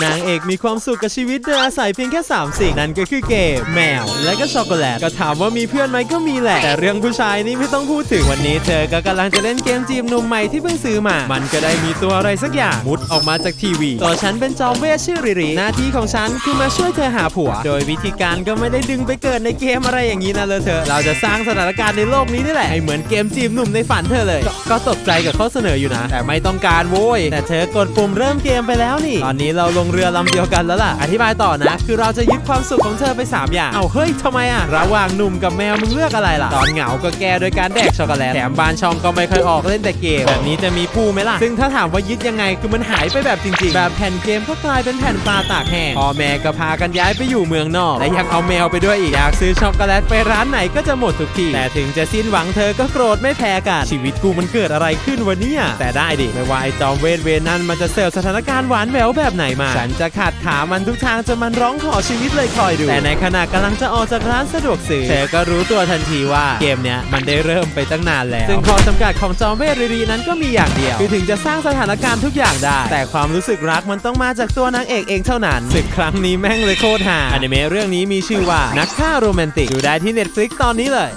นางเอกมีความสุขกับชีวิตโดยอาศัยเพียงแค่ 3 สิ่ง นั่นก็คือเกมแมว และก็ช็อกโกแลต ก็ถามว่ามีเพื่อนไหมก็มีแหละ แต่เรื่องผู้ชายนี่ไม่ต้องพูดถึงวันนี้เธอก็กำลังจะเล่นเกมจีบหนุ่มใหม่ที่เพิ่งซื้อมา มันก็ได้มีตัวอะไรสักอย่าง มุดออกมาจากทีวี ตัวฉันเป็นจอมเวทชื่อริริ หน้าที่ของฉันคือมาช่วยเธอหาผัว โดยวิธีการก็ไม่ได้ดึงไปเกิดในเกมอะไรอย่างนี้นะเลยเธอ เราจะสร้างสถานการณ์ในโลกนี้นี่แหละให้เหมือนเกมจีบหนุ่มในฝันเธอเลย ก็ก็ตกใจกับข้อเสนออยู่นะ แต่ไม่ต้องการโว้ยแต่เธอกดปุ่มเริ่มเกมไปแล้วนี่ ตอนนี้เราลงงเรือลำเดียวกันแล้วล่ะ อธิบายต่อนะ คือเราจะยึดความสุขของเธอไป 3 อย่าง เอาเฮ้ยทำไมอะระหว่างหนุ่มกับแมวมึงเลือกอะไรล่ะ ตอนเหงาก็แก้โดยการแดกช็อกโกแลต แถมบานช่องก็ไม่เคยออกเล่นแต่เกม แบบนี้จะมีผู้ไหมล่ะ ซึ่งถ้าถามว่ายึดยังไง คือมันหายไปแบบจริงๆ แบบแผ่นเกมก็กลายเป็นแผ่นปลาตากแห้ง พ่อแม่ก็พากันย้ายไปอยู่เมืองนอก และยังเอาแมวไปด้วยอีก อยากซื้อช็อกโกแลตไปร้านไหนก็จะหมดทุกที แต่ถึงจะสิ้นหวังเธอก็โกรธไม่แพ้กัน ชีวิตกูมันเกิดอะไรขึ้นวันนี้แต่ได้ดิ ไม่ว่าไอ้จอมเวทเวรนั้นมันจะเซลล์สถานการณ์หวานแหววแบบไหนมาฉันจะขาดขามันทุกทางจนมันร้องขอชีวิตเลยคอยดู แต่ในขณะกำลังจะออกจากร้านสะดวกซื้อ เธอก็รู้ตัวทันทีว่าเกมเนี้ยมันได้เริ่มไปตั้งนานแล้ว ซึ่งข้อจำกัดของจอมเวทรีรีนั้นก็มีอย่างเดียว คือถึงจะสร้างสถานการณ์ทุกอย่างได้ แต่ความรู้สึกรักมันต้องมาจากตัวนางเอกเองเท่านั้นศึกครั้งนี้แม่งเลยโคตรหาอนิเมะเรื่องนี้มีชื่อว่านักฆ่าโรแมนติกดูได้ที่ Netflix ตอนนี้เลย